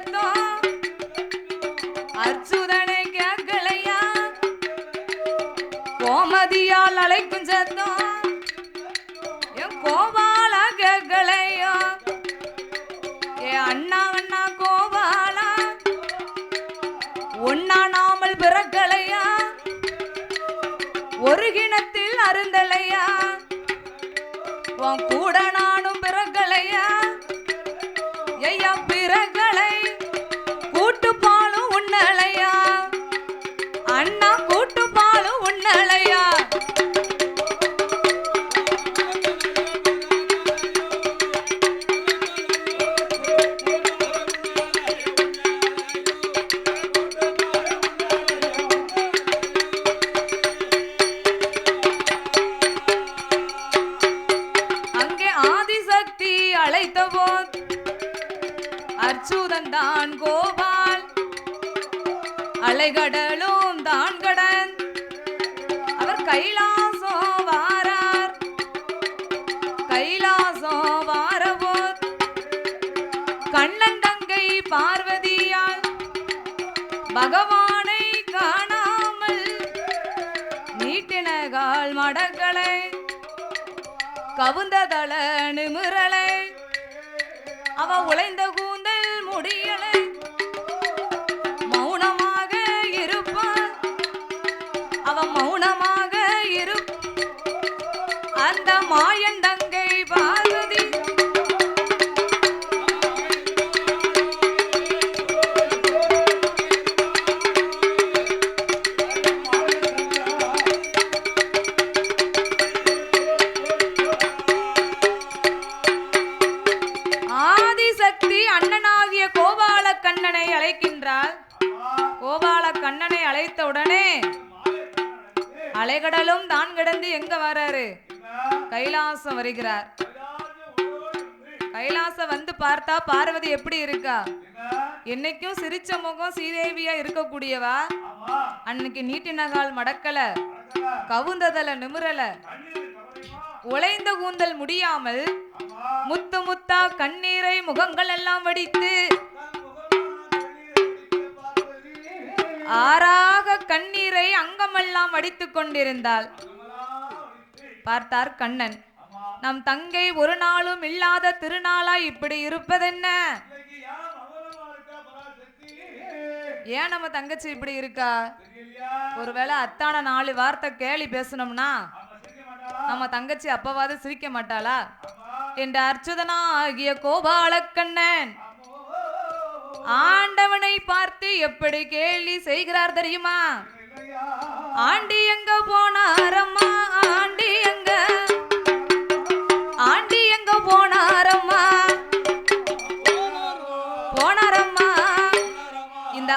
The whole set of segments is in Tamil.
சத்தம் அச்சுதனை கேட்கலையா? கோமதியால் அழைக்கும் சத்தம் என் கோபாலா கேட்கலையா? ஏ அண்ணா அண்ணா கோபாலா ஒன்னா நாமல் பிறக்கலையா? ஒரு கிணத்தில் அருந்தலையா? உன் கடலும் தான் கடன் அவர் கைலாசோ வாரார். கைலாசோ வாரவோர். கண்ணன் தங்கை பார்வதியால் பகவானை காணாமல் நீட்டினகால் மடங்களை கவுந்ததள நிமிரலை. அவ உழைந்த கூந்தல் முடியலை. பார்வதி எப்படி இருக்கா? என்னைக்கும் சிரிச்ச முகம் சீதேவியா இருக்கக்கூடியவா? அன்னைக்கு நீட்டினகால் மடக்கல கவுந்ததல நிமிரல. உழைந்த கூந்தல் முடியாமல் முத்து முத்தா கண்ணீரை முகங்கள் எல்லாம் வடித்து ஆறாக கண்ணீரை அங்கமெல்லாம் வடித்துக் கொண்டிருந்தாள். பார்த்தார் கண்ணன். நம் தங்கை ஒரு நாளும் இல்லாத திருநாளாய் இப்படி இருப்பதென்ன? ஏன் நம்ம தங்கச்சி இப்படி இருக்கா? ஒருவேளை அத்தான நாலு வார்த்தை கேலி பேசணும்னா? நம்ம தங்கச்சி அப்பவாது சிரிக்க மாட்டாளா? என்ற அர்ச்சுதனா ஆகிய கோபாலக்கண்ணன் ஆண்டவனை பார்த்து எப்படி கேலி செய்கிறார் தெரியுமா? ஆண்டி எங்க போனாரம்மா ஆண்டி எங்க போனாரம்மா. போனாரம்மா. இந்த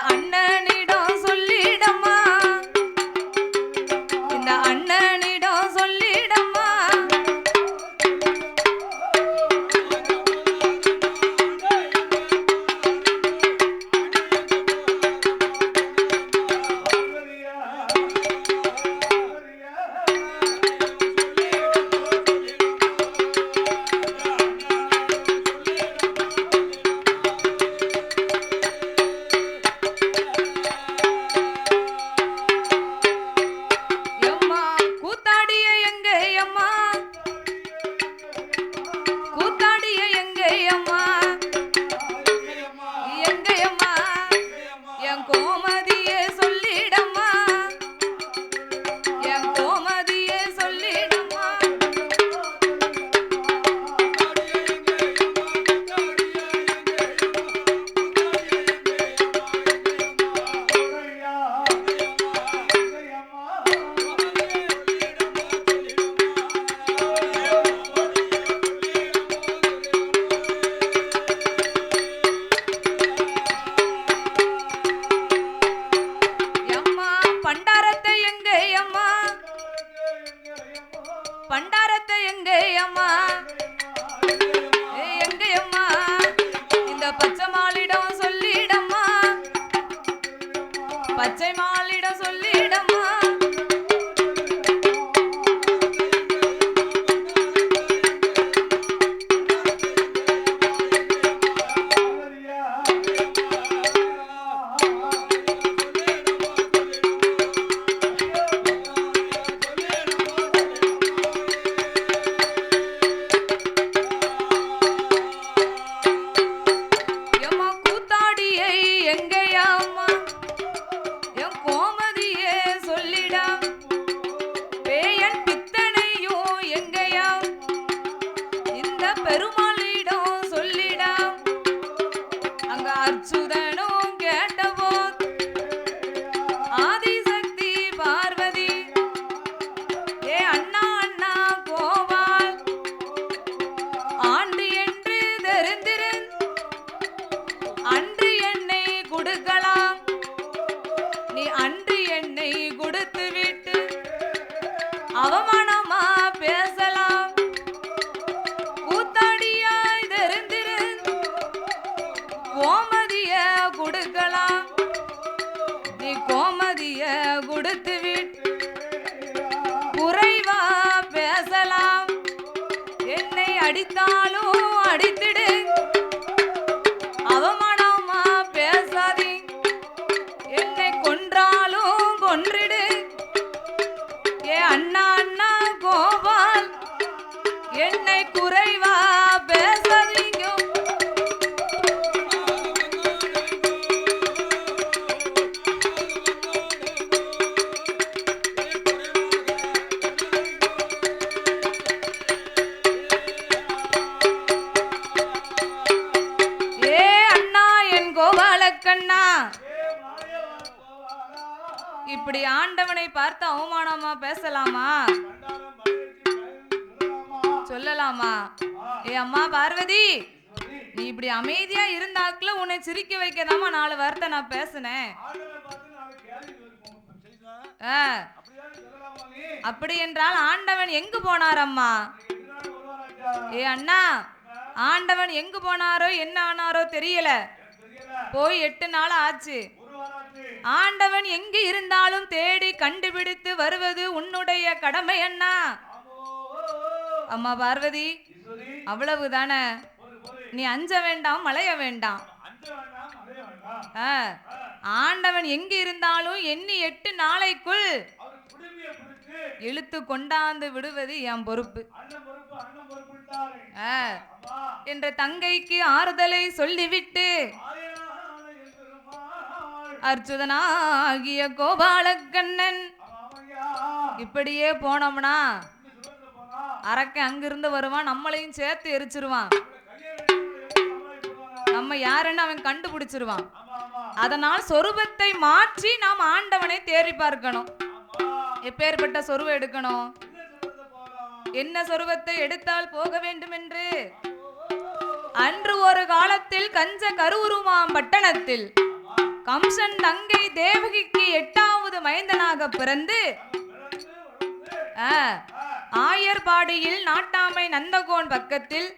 என்னை அடித்தாலும் கோபாலக்கண்ணா இப்படி ஆண்டவனை பார்த்து அவமானமா பேசலாமா? சொல்லலாமா? ஏ அம்மா பார்வதி நீ இப்படி அமைதியா இருந்தாக்குல உன்னை சிரிக்க வைக்கதாமா நாலு வார்த்தை நான் பேசினேன். அப்படி என்றால் ஆண்டவன் எங்கு போனார் அம்மா ஏ அண்ணா ஆண்டவன் எங்கு போனாரோ என்ன ஆனாரோ தெரியல. போய் எட்டு நாள் ஆச்சு. ஆண்டவன் எங்கு இருந்தாலும் தேடி கண்டுபிடித்து வருவது உன்னுடைய கடமை அண்ணா. அம்மா பார்வதி அவ்வளவுதானே? நீ அஞ்ச வேண்டாம் மலைய வேண்டாம். ஆண்டவன் எங்கு இருந்தாலும் எண்ணி எட்டு நாளைக்குள் இழுத்து கொண்டாந்து விடுவது என் பொறுப்பு. என்ற தங்கைக்கு ஆறுதலை சொல்லிவிட்டு அர்ச்சுதனாகிய கோபாலக்கண்ணன். இப்படியே போனோம்னா அரக்க அங்கிருந்து வருவான் நம்மளையும் சேர்த்து எரிச்சிருவான். நம்ம யாருன்னு அவன் கண்டுபிடிச்சிருவான். அதனால் சொரூபத்தை மாற்றி நாம் ஆண்டவனை தேடி பார்க்கணும். எப்பேற்பட்ட சொருவம் எடுக்கணும்? என்ன சொருவத்தை எடுத்தால் போக வேண்டும் என்று அன்று ஒரு காலத்தில் கஞ்ச கருவுருமாம் பட்டணத்தில். கம்சன் தங்கை தேவகிக்கு எட்டாவது மைந்தனாக பிறந்து ஆ, ஆயர்பாடியில் நாட்டாமை நந்தகோன் பக்கத்தில்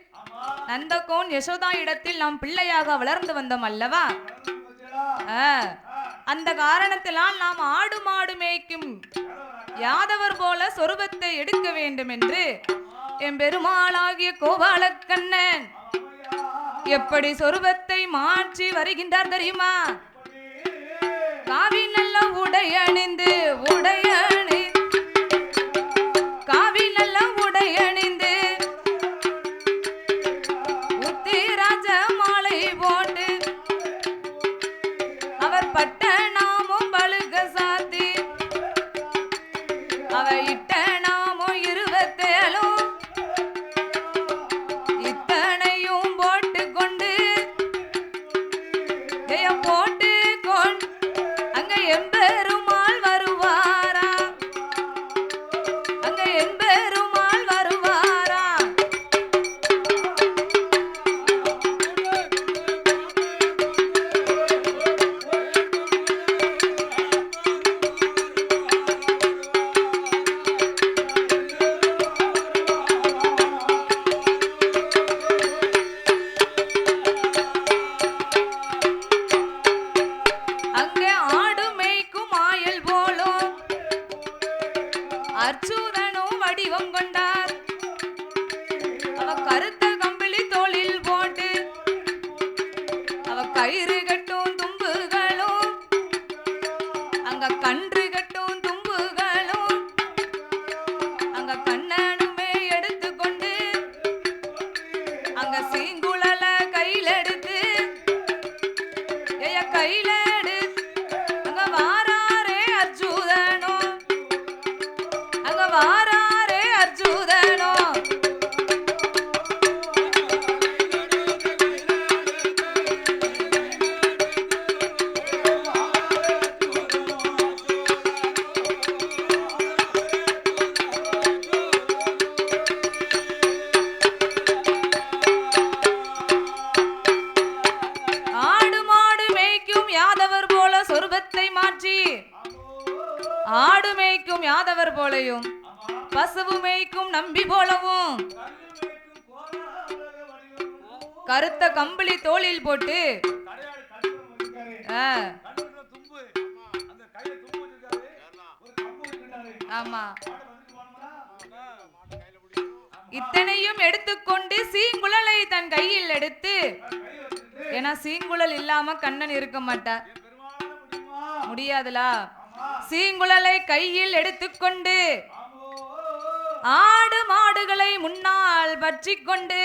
நந்தகோன் யசோதா இடத்தில் நாம் பிள்ளையாக வளர்ந்து வந்தோம் அல்லவா? ஆ, அந்த காரணத்தினால் நாம் ஆடு மாடு மேய்க்கும் யாதவர் போல சொருபத்தை எடுக்க வேண்டும் என்று என் பெருமாளாகிய கோபாலக்கண்ணன் எப்படி சொருபத்தை மாற்றி வருகின்றார் தெரியுமா? காவி நல்ல உடை அணிந்து உடை கருத்த கம்பளி தோளில் போட்டு. ஆமா இத்தனையும் எடுத்துக்கொண்டு சீங்குழலை தன் கையில் எடுத்து. ஏன்னா சீங்குழல் இல்லாம கண்ணன் இருக்க மாட்டார். முடியாதுலா? சீங்குழலை கையில் எடுத்துக்கொண்டு. ஆடு மாடுகளை முன்னால் பற்றி கொண்டு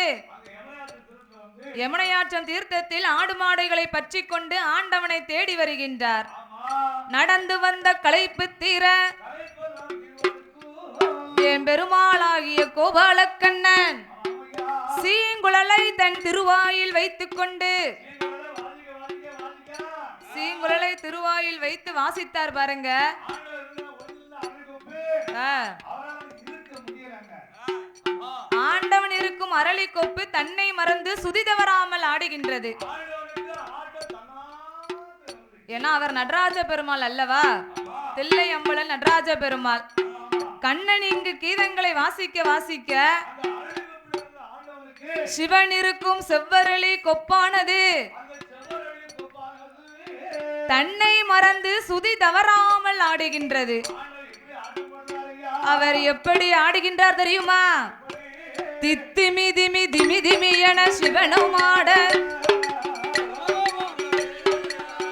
யமுனையாற்றம் தீர்த்தத்தில் ஆடு மாடுகளை பற்றி கொண்டு ஆண்டவனை தேடி வருகின்றார். நடந்து வந்த களைப்பு தீர என் பெருமாளாகிய கோபாலக்கண்ணன் சீங்குழலை தன் திருவாயில் வைத்துக்கொண்டு சீங்குழலை திருவாயில் வைத்து வாசித்தார் பாருங்க. ஆண்டவன் இருக்கும் அரளி கொப்பு தன்னை மறந்து சுதி தவறாமல் ஆடுகின்றது. ஏன்னா அவர் நடராஜ பெருமாள் அல்லவா? தில்லை அம்பலன் நடராஜ பெருமாள். கண்ணன் இங்கு கீதங்களை வாசிக்க வாசிக்க சிவன் இருக்கும் செவ்வரளி கொப்பானது. தன்னை மறந்து சுதி தவறாமல் ஆடுகின்றது. அவர் எப்படி ஆடுகின்றார் தெரியுமா? தித்திமி திமி திமி திமி என சிவனும் ஆட.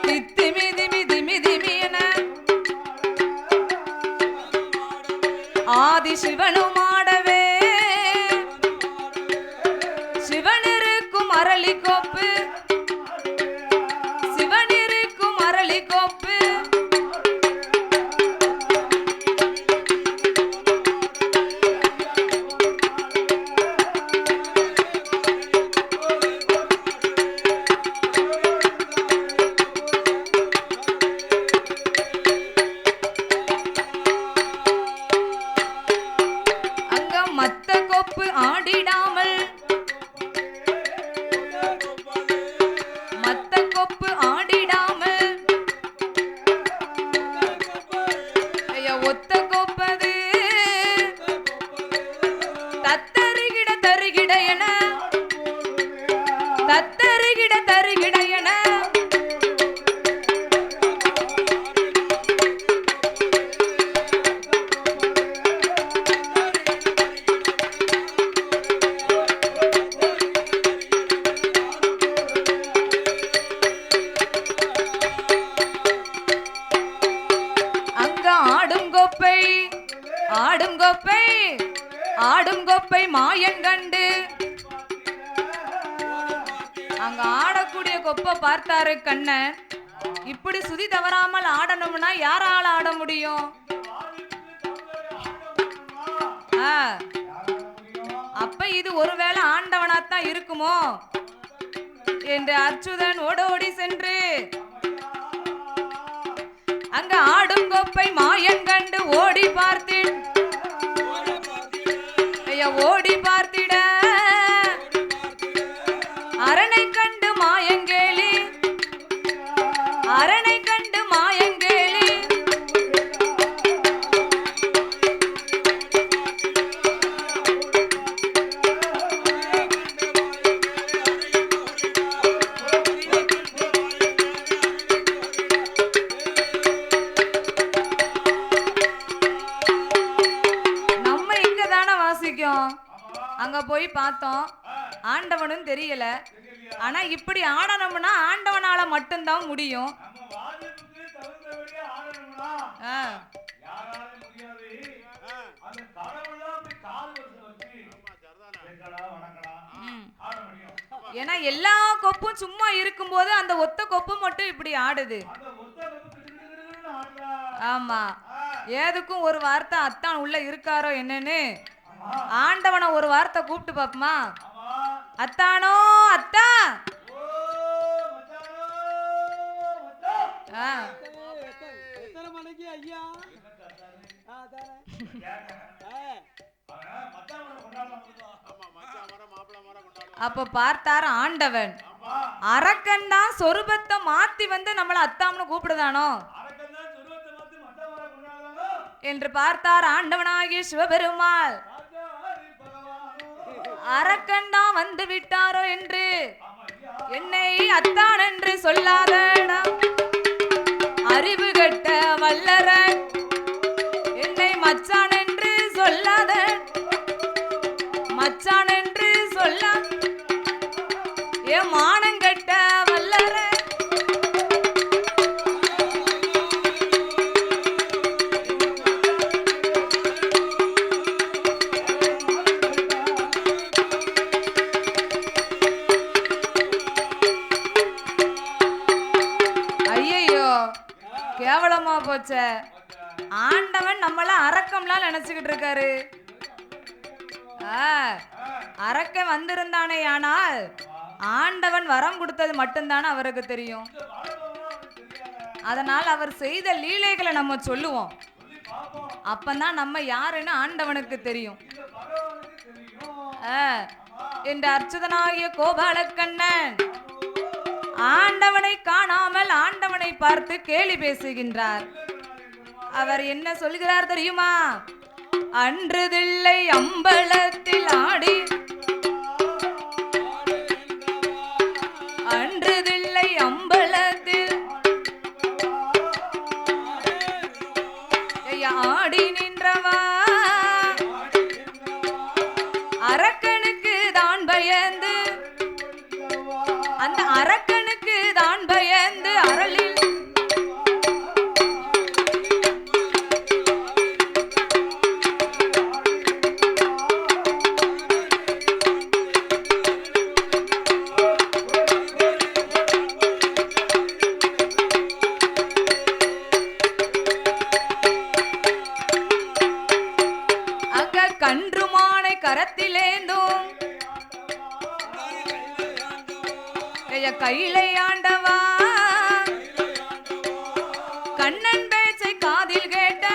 தித்திமி திமி திமி திமி என ஆதி சிவனும் ஆடவே. சிவனிருக்கும் அரளி கோப்பு தத்தருகிட தருகிட என்று அச்சுதன் ஓடோடி சென்று. அங்கு ஆடும் கோப்பை மாயன் கண்டு ஓடி பார்த்தேன் ஐயா ஓடி பார்த்தேன் போய் பார்த்தோம். ஆண்டவனும் தெரியல. ஆனா இப்படி ஆடணும்னா ஆண்டவனால மட்டும்தான் முடியும். ஏன்னா எல்லா கொப்பும் சும்மா இருக்கும்போது அந்த ஒத்த கொப்பு மட்டும் இப்படி ஆடுது. ஆமா. ஏதுக்கும் ஒரு வார்த்தை அத்தான் உள்ள இருக்காரோ என்னன்னு ஆண்டவனை ஒரு வார்த்தை கூப்பிட்டு பாப்போமா? அத்தானோ அத்தா. அப்ப பார்த்தார் ஆண்டவன். அரக்கன் தான் சொரூபத்தை மாத்தி வந்து நம்மள அத்தாம்னு கூப்பிடுதானோ? என்று பார்த்தார் ஆண்டவனாகிய சிவபெருமாள். பகவானோ அரக்கன் தான் வந்து விட்டாரோ என்று? என்னை அத்தான் என்று சொல்லாதடா அறிவு கட்ட வல்லரன். கேவலமா போச்சே. ஆண்டவன் நம்மள அரக்கம்லாம் நினைச்சுக்கிட்டு இருக்காரு. ஆ, வந்திருந்தானே ஆனால் ஆண்டவன் வரம் கொடுத்தது மட்டும்தானே அவருக்கு தெரியும். அதனால் அவர் செய்த லீலைகளை நம்ம சொல்லுவோம். அப்பதான் நம்ம யாருன்னு ஆண்டவனுக்கு தெரியும். ஆ, என்று அர்ச்சுதனாகிய கோபாலக்கண்ணன். ஆண்டவனை காணாமல் ஆண்டவனை பார்த்து கேலி பேசுகின்றார். அவர் என்ன சொல்கிறார் தெரியுமா? அன்றுதில்லை அம்பலத்தில் ஆடி ஐயா, கையிலை ஆண்டவா. கண்ணன் பேச்சை காதில் கேட்ட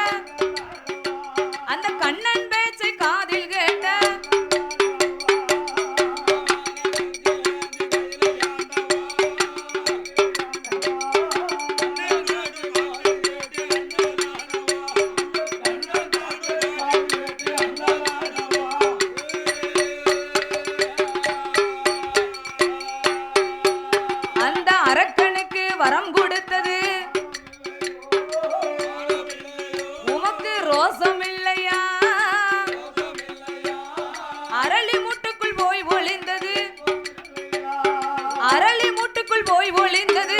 போய் ஒளிந்தது.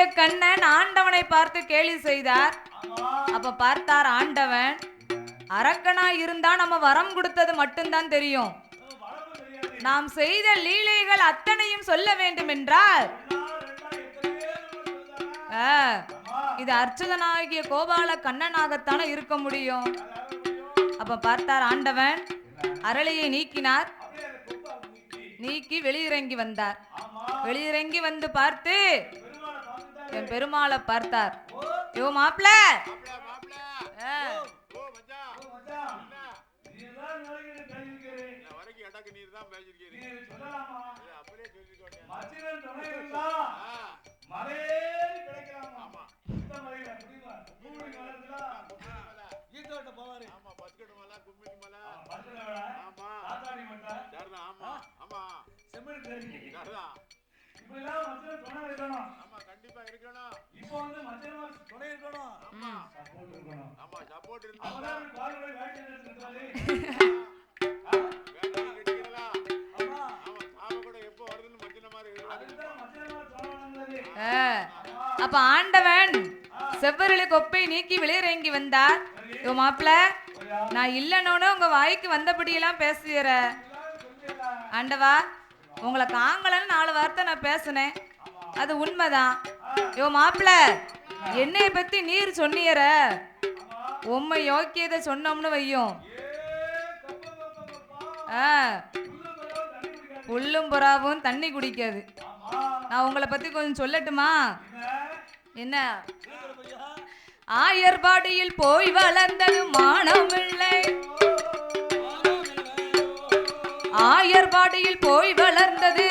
அர்ச்சுதனாகிய கண்ணன் ஆண்டவனை பார்த்து கேலி செய்தார். அப்ப பார்த்தார் ஆண்டவன் அரக்கனா இருந்தா நம்ம வரம் கொடுத்தது மட்டும்தான் தெரியும். நாம் செய்த லீலைகள் அத்தனையும் சொல்ல வேண்டும் என்றால் இது அர்ச்சுதனாகிய கோபால கண்ணனாகத்தானே இருக்க முடியும். அப்ப பார்த்தார் ஆண்டவன் அரளியை நீக்கினார். நீக்கி வெளியிறங்கி வந்தார். வெளியிறங்கி வந்து பார்த்து என் பெருமாளை பார்த்தார். யோ மாப்பிள ஆ, ஓ மச்சான் செவ்வரளி கொப்பை நீக்கி வெளியிறங்கி வந்தார். இவ மாப்பிள நான் இல்லைன்னு உங்க வாய்க்கு வந்தபடியெல்லாம் பேசுகிற ஆண்டவா உங்களை காங்கலன்னு நாலு வார்த்தை நான் பேசினேன். அது உண்மைதான். இவ மாப்பிள என்னைய பத்தி நீர் சொன்னீர? உண்மை யோக்கியதை சொன்னோம்னு வையும். ஆ புல்லும் புறாவும் தண்ணி குடிக்காது. நான் உங்களை பத்தி கொஞ்சம் சொல்லட்டுமா? என்ன? ஆயர்பாடியில் போய் வளர்ந்தது மானமில்லை. ஆயர்பாடியில் போய் வளர்ந்தது